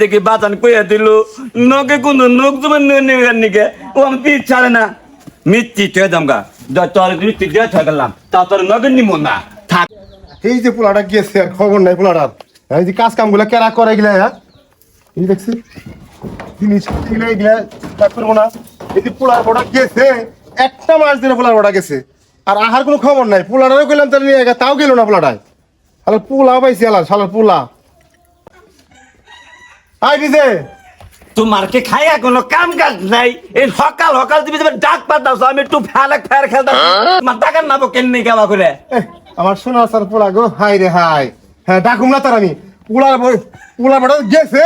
দেখে কইয়া কোন থাকলাম তা তোর থাক। এই যে পোলাটা গেছে আর খবর নাই পোলাটার। এই যে কাজ কামগুলো কেরা করে গেলে হ্যাঁ? এই দেখছি। জিনিস করব না। এই যে একটা মাস দিনে পোলার বড়া গেছে। আর আহার কোনো খবর নাই। পোলাটারও গেলাম তাহলে নিয়ে তাও গেল না পোলাটায়। আলার পোলা পাইছি আলার শালার পোলা। আই দিছে। তোমার কি খাইয়া কোনো কাম কাজ নাই। এই সকাল সকাল তুমি যখন ডাক পাতাছো আমি একটু ফেলাক ফের খেলতাম। তোমার টাকার নাবো কেন গেলা করে? আমার সোনা স্যার পোলা গো হাই রে হাই। হ্যাঁ ডাকুম না তার আমি। পোলার পোলার বড়া গেছে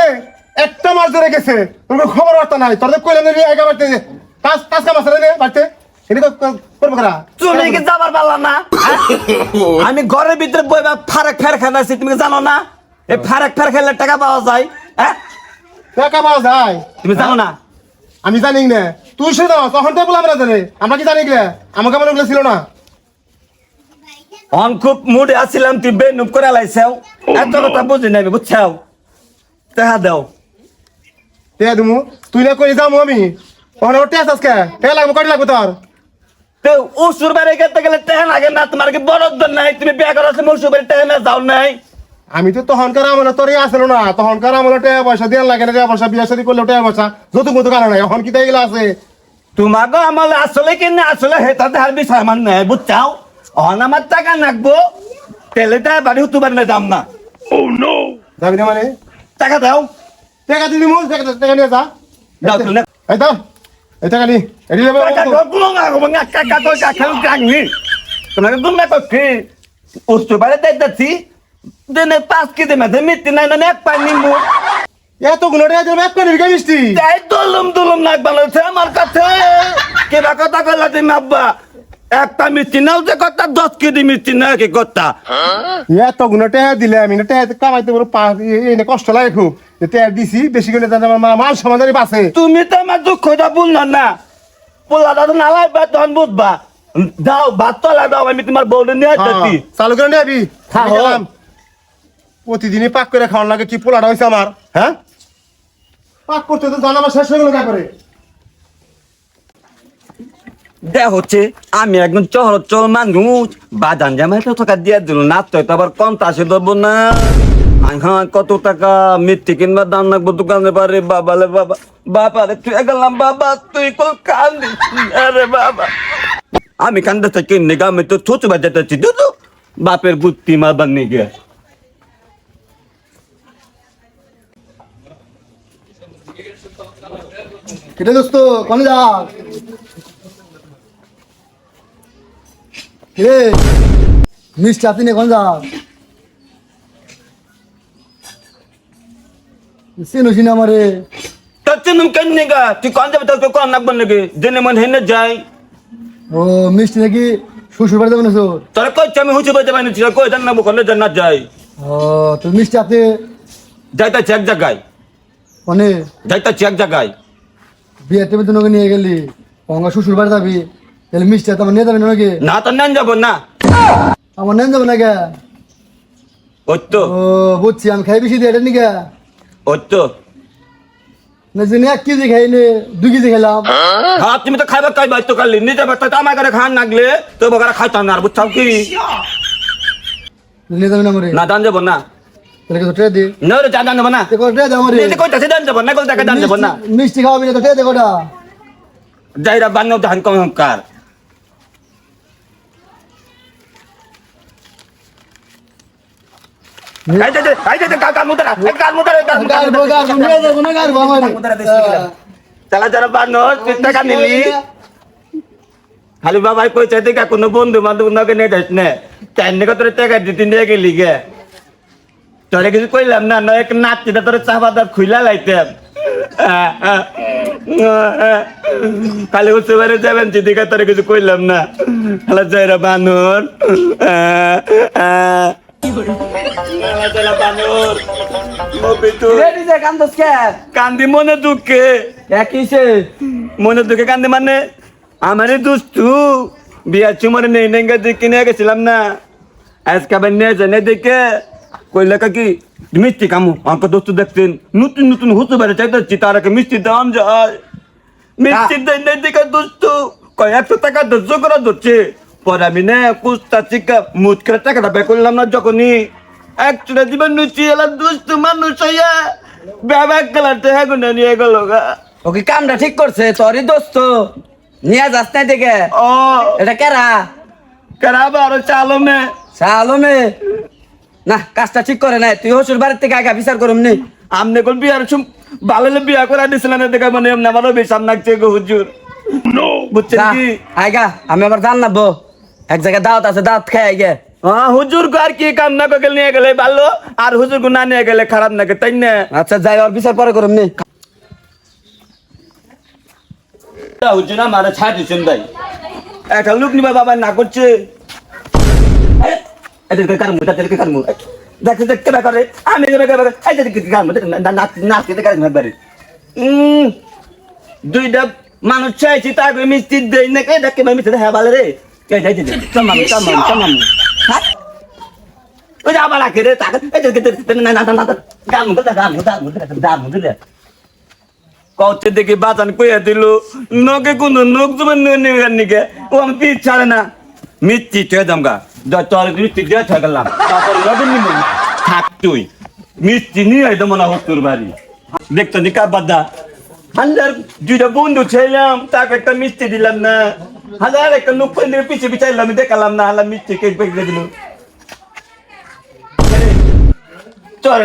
একটা মাস ধরে গেছে। কোনো খবর বার্তা নাই। তোর তো কইলাম যে একা বাড়তে কাজ কাজ কাম আছে রে বাড়তে? কারা? তুমি কি যাবার না? হ্যাঁ? আমি ঘরের ভিতরে বইবা ফারাক ফের খেলাছি তুমি কি জানো না? এই ফারাক ফের খেলে টাকা পাওয়া যায় হ্যাঁ? টাকা পাওয়া যায়। তুমি জানো না? আমি জানি না। তুই সে দাও তখন তো বললাম না জানে আমরা কি জানি গেলে আমাকে মনে ওগুলো ছিল না। অন খুব মুডে আসছিলাম তুই বেনুপ করে লাইছাও। এত কথা বুঝি নাই বুঝছাও? টাকা দাও। তে দুমু। তুই না কই যাব আমি? তখন ওর টেস্ট আজকে তে লাগবো কটি লাগবো তোর? তো উসুর বাড়ি গেতে গেলে টাকা লাগে না তোমার কি বরদ নাই? তুমি বিয়ে করার সময় উসুর বাড়ি টাকা যাও নাই? আমি তো তখনকার আমলে তোরই আসলো না তখনকার আমলে টাকা পয়সা দিয়ে লাগে না টাকা পয়সা বিয়া শাদি করলে টাকা পয়সা যত মতো কারণ নাই এখন কি তাই গেলে আছে? তোমাকে আমার আসলে কি না আসলে হেতা দেখার বিষয় আমার নেই বুঝছাও? অন আমার টাকা নাকবো তেলে টাকা বাড়ি হতে পারে না। দাম না যাবি না মানে? টাকা দাও। টাকা দিলি মুখ টাকা টাকা নিয়ে যা। দাও। এটি নেবে তো টাকা গাঙ্গি তোমাকে গুলো তো কি? উস্তো বাড়ি দিতেছি দিনে পাঁচ কেজি মেধে মিত্তি নাই না এক পাই নিমু এতগুলো এক করে বিঘা মিষ্টি। তাই দলুম দলুম নাক বানাচ্ছে আমার কাছে। কেবা কথা কইলা তুমি আব্বা। একটা মিষ্টি নাও যে কথা দশ কেজি মিষ্টি না কি কথা এত গুণ টাকা দিলে আমি না টাকা কামাইতে বড় পা এই না কষ্ট লাগে খুব। টাকা দিছি বেশি করে জানে আমার মা- মান সমাধানই বাঁচে। তুমি তো আমার দুঃখটা বুঝল না। পোলাটা তো নালাই বা তখন বুঝবা। দাও ভাত তলা দাও আমি তোমার বউলে নিয়ে আসছি হ্যাঁ, চালু করে নিয়ে আবি। হ্যাঁ, আমি প্রতিদিনই পাক করে খাওয়ার লাগে কি পোলাটা হয়েছে আমার হ্যাঁ? পাক করতে তো জানা আমার শেষ হয়ে গেল তারপরে হচ্ছে, আমি একদম চহর চল মানুষ জামাই তো টাকা দিয়ে দিল, না তো আবার কম তাসে দেবো না? হ্যাঁ কত টাকা মিথ্যে কিনবা রাখব দোকানে পারে বাবা রে বাবা। বাবা রে, তুই গেলাম বাবা, তুই কল কান্দি আরে বাবা। আমি কান্দতে থাকি, নিগা আমি তো দুদু বাপের বুদ্ধি মা বানিয়ে গিয়ে কিরে দোস্ত, কোনে যা কিরে মিষ্টি আপনি নে কোন যা সিনো সিনা আমারে। তোর চিনুম কেন নিগা তুই কোন যাবে তোর কোন নাকবো নাকি? জেনে মন হেনে যাই। ও মিষ্টি নাকি শ্বশুর বাড়ি যাবেন তোরা কইছে আমি হুঁচু বাজে বানিয়েছি কই জান না কোনে জান না যাই। ও তো মিষ্টি আপনি যাইতাছি এক জায়গায়। মানে? যাইতাছি এক জায়গায়। টেবিল তোকে নিয়ে গেলি। গঙ্গা শ্বশুর বাড়ি যাবি। তাহলে মিষ্টি তোমার নিয়ে যাবেন নাকি না তো নেন যাব না আমার নেন যাবে না কে ওই তো ও বুঝছি আমি খাই বেশি দিয়ে এটা ওই তো না যিনি এক কেজি খাইলে দুই কেজি খেলাম হ্যাঁ তুমি তো খাইবা খাইবা তো কালি নিজে বাচ্চা আমার ঘরে খান নাগলে তো বগারা খাইতাম না আর বুঝছাও কি নিয়ে যাবেন আমারে না দান যাব না তাহলে কিছু ট্রে দি না রে দান যাব না দেখো ট্রে দাও দান যাব না কইতা দান যাব না মিষ্টি- মিষ্টি খাওয়াবি না তো ট্রে দেখো না যাইরা বান্ন ধান কম কার এই যে এই যে কাল কাল মুদারা কাল মুদারা কাল গারবো গারবো নিয়ে যাব না গারবো আমারে যারা টাকা নিলি। খালি বাবাই কইছে দেখা কোনো বন্ধু বান্ধব নকে নিয়ে যাস না। চার নিকে তোর টাকা দিতে নিয়ে গেলি গে। তোরে কিছু কইলাম না নয় এক নাচিটা তোর চা বাদার খুইলা লাইতাম। খালি উঠতে পারে যাবেন চিদিকা তোরে কিছু কইলাম না। খালা যাইরা বানর। কান্দি মনে দুঃখে। মনে দুঃখে কান্দি মানে? আমারে দুস্তু বিয়া চুমারে নেই নেঙ্গা দিকে নিয়ে গেছিলাম না। আজকে আবার নিয়ে জানে দেখে। কইলে কি? মিষ্টি কামু আমাকে দোস্ত দেখতেন। নতুন নতুন হতে পারে চাইতেছি তার আগে মিষ্টি দাম যায়। মিষ্টি দেয় নাই দেখে দোস্ত কয় একশো টাকা ধৈর্য করা ধরছে। পরে আমি না কুস্তা চিকা মুখ করে টাকাটা বের করলাম না যখনই। একশোটা দিবেন নুচি এলাম দোস্ত মানুষ হইয়া ব্যাবাক টাকা গুনে নিয়ে গেল গা। ও কি কামটা ঠিক করছে? তোরই দোস্ত। নিয়ে যাস নাই দেখে ও। এটা কেরা? কারাবা আরও চালো মে সালমে না কাজটা ঠিক করে নাই তুই হসুর বাড়ির থেকে আগে বিচার করুম নি। আমনে কোন বিয়ার সুম ভালো বিয়া করে দিছিলেন দেখা মানে এমনি আমারও লাগছে গো হুজুর। বুঝছেন কি? আইগা আমি আবার জান নাবো এক জায়গায় দাওয়াত আছে দাওয়াত খাই হ্যাঁ হুজুর আর কি কাম না করে নিয়ে গেলে ভালো আর হুজুর গো না নিয়ে গেলে খারাপ নাকি তাই না আচ্ছা যাই ওর বিচার পরে করুম নি হুজুর আমার ছাড় দিচ্ছেন ভাই একটা লোক নিবা বাবা না করছে এদেরকে কারমু তাদেরকে কারমু দেখতে দেখতে ব্যাপারে আমি এদেরকে কারমু নাচতে কারমু একবারে দুইটা মানুষ চাইছি তাকে মিষ্টি দেই না কে দেখে মিষ্টি হ্যাঁ ভালো রে নকে নিকে না মিষ্টি মিষ্টি দেখতো নি কার বাদা? দুইটা বন্ধু ছিলাম, তাকে একটা মিষ্টি দিলাম না। হাজার একটা লোক পেলে পিছিয়ে পিছাইলাম আমি দেখালাম না হালাম মিষ্টি কে পেয়ে দিল।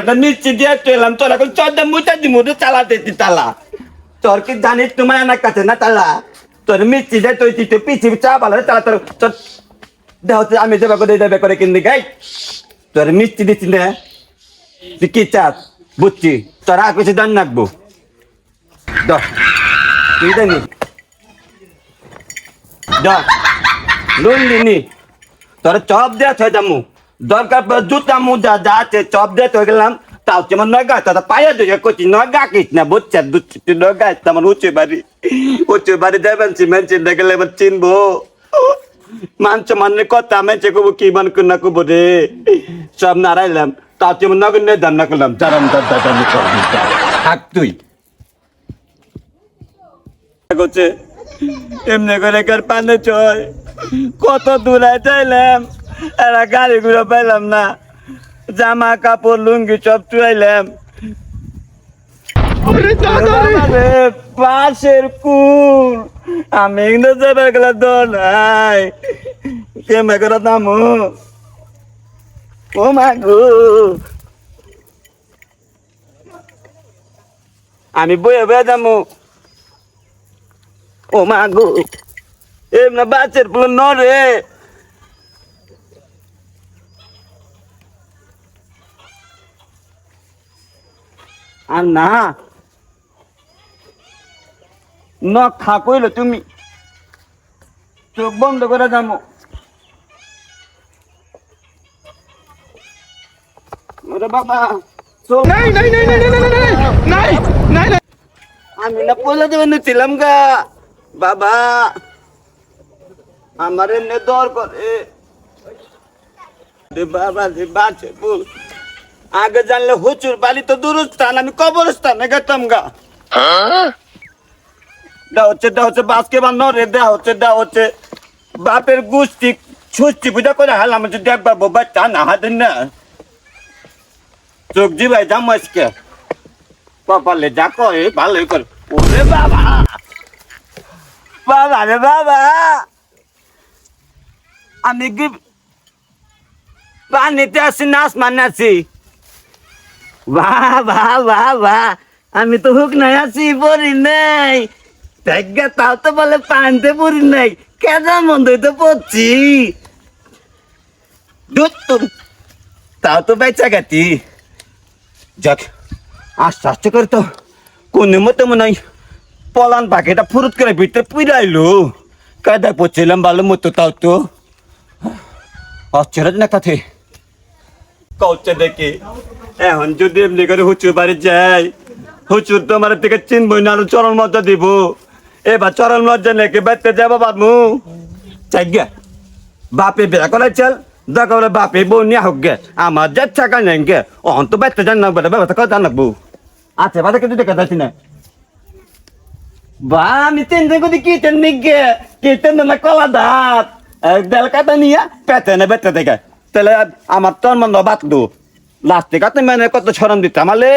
একটা মিষ্টি দিয়ে চলাম তোর এখন চোদ্দ মুচা দি মুদে চালাতে তালা। তোর কি জানিস তোমার আমার কাছে না তালা? তোর মিষ্টি দিয়ে তুই তুই পিছি চা পালা তালা তোর তোর দেহ তো আমি দেবে করে দেবে করে কিনতে গাই। তোর মিষ্টি দিচ্ছি না তুই কি চাস? বুঝছি। তোর আর কিছু দান রাখব দশ। তুই জানি দশ লোন দিনি তোর চপ দেয়া ছয় দামু। দরকার পর জুতা মুজা যা আছে চপ দিয়ে তো গেলাম। তাও যেমন নগা তোর পায়ে দিয়ে করছি নগা কিস না, বুঝছে? তুই নগা আমার উঁচু বাড়ি। উঁচু বাড়ি দেবেন সিমেন্ট দেখলে এবার চিনবো। মানছ মানে কথা মেছে কবো কি মান না কবো রে? সব নাড়াইলাম তাও যেমন নগর নিয়ে দাম না করলাম চারাম দাম দাম থাক তুই। করছে এমনি করে কার পানে চয় কত দূরে চাইলাম এরা গাড়ি ঘুরে পাইলাম না। জামা কাপড় লুঙ্গি সব চুয়াইলাম বাবারে, পাশের কুল। আমি কিন্তু যাবে গেলে নাই। কেমে করে দামু ও মাগু আমি বয়ে বয়ে দামু ও মা গো। এমনা বাচ্চার পুলো নরে আর না নখ থাকইল তুমি। চোখ বন্ধ করে যাব আমি না পোলা দেবেন ছিলাম গা। বাবা, আমার এমনি দর করে। বাবা রে বাঁচে বল আগে জানলে হুচুর বাড়ি তো দূরস্থান, আমি কবরস্থানে গেতাম গা। দা হচ্ছে দা হচ্ছে বাসকে বান্ধব রে দা হচ্ছে দা হচ্ছে। বাপের গুষ্টি, সুষ্টি পূজা করে হালাম যদি একবার বাবা চা না হাতেন না। চোখ জি ভাই আজকে। কপালে যা কয়, ভালোই করে। ওরে বাবা। বাবা রে বাবা। আমি কি পানিতে আছি না আসমানে আছি বাহ বাহ বাহ বাহ আমি তো হুক নাই আছি পড়ি নাই। দেখা তাও তো বলে পানিতে পড়ি নাই। কেদা মন্দ তো পড়ছি? তাও তো বেচা গেছি যাক, আস্তে আস্তে করে তো কোন মতো মনে পলান পাখিটা ফুরুত করে ভিতরে পুরাইলো কাদা পড়ছিলাম ভালো মতো তাও তো। আশ্চর্য না কাথে কৌচে দেখি। এখন যদি এমনি করে হুচুর বাড়ি যাই, হুচুর তো আমার থেকে চিনবই না, আরও চরণ মজা দিব। এবার চরণ লজ্জা নাকি বেতে যাব বাবু? চাই বাপে বেড়া করাই চল দরকার হলে বাপে বউ নিয়ে হোক গে। আমার যে টাকা নেই গে। অহন তো বাইতে জান না বেটা ব্যবস্থা করে জান লাগবো আচ্ছা বাদে কিন্তু দেখা যাচ্ছি না। বা, আমি তিন দিন করে কি তেন নিগে কি তেন না কলা দাঁত। দেল কাটা নিয়ে পেতে না বেতে দেখে। তাহলে আমার তোর মন বাত দু। লাস্টে কাতে মানে কত ছরম দিতাম, আলে।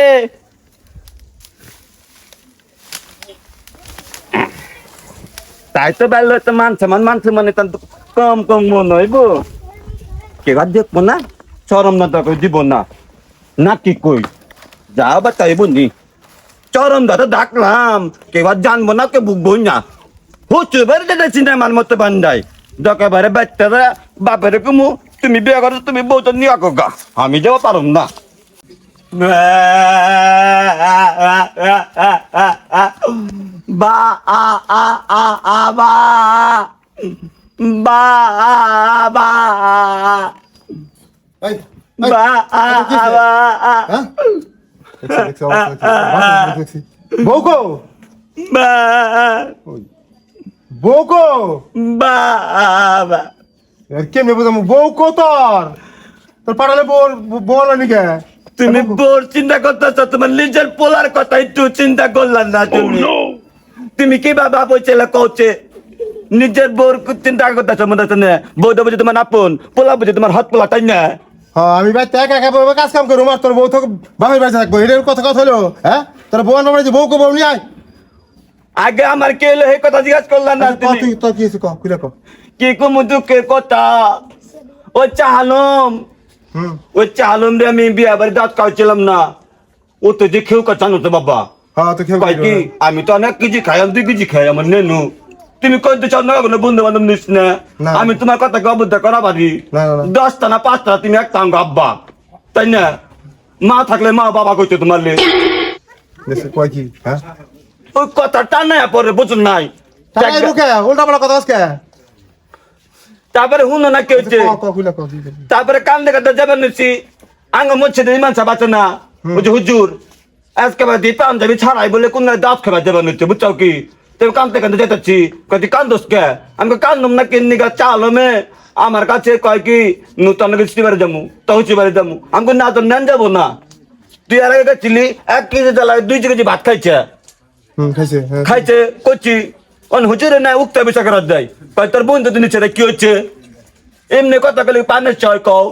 তাই তো বেল তো মানছে মান, মানছে মানে তার তো কম কম মন হইব। কে বাদ দেখব না? চরম না তোকে দিব না। না কি কই? যা বা তাইব নি চরম দাদা ডাকলাম। কে বাদ জানব না কে বুকবো না। হুচু বেড়ে যেতে সিনেমার মতো বান্দাই দরকার বারে বাচ্চারা বাপের কুমু তুমি বিয়ে করো তুমি বউটা নিয়ে গা। আমি যাব পারুম না। বা আ আ আ আ বা বা বা। বা আ আ বা বউকো বা বউকো বা বা এর কেমনে বুঝাম বউকো তোর তোর পাড়ালে বউ নাকি তুমি বোর চিন্তা করতেছ তোমার নিজের পোলার কথা একটু চিন্তা করলাম না তুমি তুমি কি বাবা বলছিলে কৌছে নিজের বোর চিন্তা করতেছ মনে হচ্ছে না বউটা বুঝে তোমার আপন পোলা বুঝে তোমার হাত পোলা তাই না হ্যাঁ আমি ভাই একা একা বউ কাজ কাম করব আর তোর বউ তো বাপের বাড়ি থাকব। এটার কথা কথা হলো হ্যাঁ? তোর বউ আমার বাড়ি বউকে বউ নিয়ে আয়। আগে আমার কে হলো এই কথা জিজ্ঞাসা করলাম না তুমি? তুই তোর কি ক খুলে ক কি কুমু দুঃখের কথা? ও চাহালম ও চাহালম রে আমি বিয়া বাড়ি দাঁত খাওয়াছিলাম না। ও তো যে খেউ কাচানো তো বাবা। হ্যাঁ তো কয় কি? আমি তো অনেক কেজি খাই আমি দুই কেজি খাই আমার নেনু। তুমি কইতে চাও না কোনো বন্ধু বান্ধব নিস না। না। আমি তোমার কথা অবদ্ধ করা পারি না, না, না। দশটা না পাঁচটা তুমি একটা আঙ্গ আব্বা। তাই না? মা থাকলে মা বাবা কইতে তোমার লে। কয় কি হ্যাঁ? ওই কথা টানা পরে বুঝুন নাই। উল্টা পাল্টা কথা আজকে তারপরে হুনো না কেউ? তারপরে কান দেখা যাবেন নিচ্ছি আঙ্গ মচ্ছে দিন মানসা বাঁচে না। ওই হুজুর আজকে পাঞ্জাবি ছাড়াই বলে কোন দাঁত খাবার যাবেন নিচ্ছে বুঝছ কি? তুমি কান্দতে কান্দতে যেতেছি। কদি কান্দোস কে? আমি কান্দুম না কিন্নি গা চালো মে আমার কাছে কয় কি নূতন বাড়ি যাব তহসি বাড়ি যাব আমি না তো নেন যাব না। তুই আর আগে গেছিলি এক কেজি জ্বালায় দুই কেজি ভাত খাইছে। খাইছে হ্যাঁ। করছি অন হুজুরে না উক্ত বিষয় করার দেয়। কয় তোর বন্ধু তো নিচে কি হচ্ছে এমনি কথা কলে পানের চয় কও।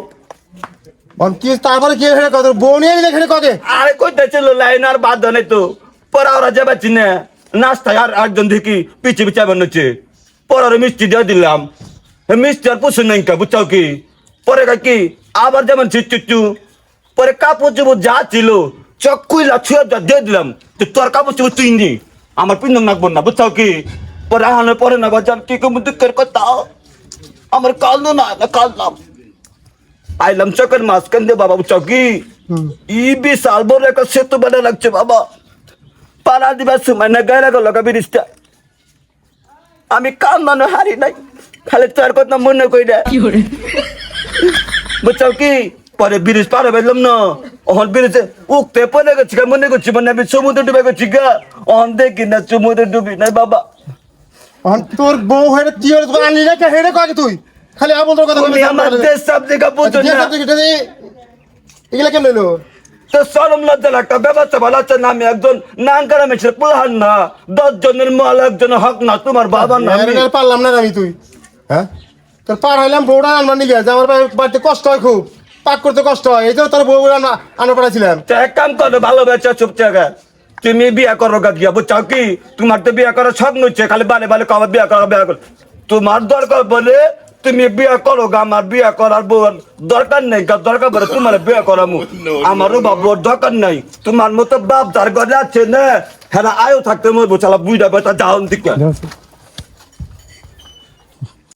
কি তারপরে কি হেরে কত নিলে হেরে ককে আরে কইতে ছিল লাইন আর বাদ নেই তো। পরে ওরা যাবে চিনে। নাস্তায় আর একজন দেখি পিছিয়ে পিছিয়ে বানাচ্ছে। পরে মিষ্টি দিয়ে দিলাম। মিষ্টি আর পুষে নাই কা বুঝছাও কি? পরে কা কি আবার যেমন চিচু পরে কাপড় চোপড় যা ছিল চকুইলা ছুঁয়ে দিয়ে দিলাম। তো তোর কাপড় চোপড় তুই নি। আমার পিন্দন নাকবো না বুঝছাও কি? পরে আহানোর পরে না বাজার কি কম দুঃখের কথা। আমার কান্দো না কান্দলাম আইলাম চকের মাঝখান দিয়ে বাবা চকি ই বিশাল বড় একটা সেতু বানা লাগছে বাবা। পাড়া দিবার সময় না গায়ে লাগল লগা ব্রিজটা। আমি কান্দানো হারি নাই খালি তোর কথা মনে কই রে বুঝছ কি? পরে ব্রিজ পার হইলাম না। অহন ব্রিজে উঠতে পড়ে গেছি গা, মনে করছি মানে আমি সমুদ্র ডুবে গেছি গা। অহন দেখি না সমুদ্র ডুবি নাই বাবা। অন তোর বউ হেরে তুই হেরে তোর আনলি না কে হেরে ককে তুই? খালি আমল তোর কথা তুমি আমার দেশ সব জায়গা বুঝো না। এগুলা কেমন এলো তো সরম লজ্জার একটা ব্যবস্থা ভালো আছে না আমি একজন নাঙ্কারা মেছের প্রধান না। দশ জনের মাল একজনের হক না তোমার বাবার না আমি। পারলাম না আমি তুই। হ্যাঁ? তোর পার হইলাম বউটা আনবার নিয়ে যে আমার বাড়িতে কষ্ট হয় খুব। পাক করতে কষ্ট হয় এই জন্য তোর বউ আনা পাঠাছিলাম তো এক কাম করো ভালোবেসে চুপচাপ তুমি বিয়া করো গা গিয়া বুঝছ কি? তোমার তো বিয়া করার স্বপ্ন হচ্ছে খালি বালে বালে কবে বিয়া করো বিয়া করো। তোমার দরকার বলে তুমি বিয়া করো গা আমার বিয়া করার বউ দরকার নেই গা দরকার বলে তোমার বিয়া করামু। আমারও বাবুর দরকার নাই। তোমার মতো বাপ যার ঘরে আছে না হ্যাঁ আয়ো থাকতে মরবো চালা বুঝা বেটা যাও দিকে।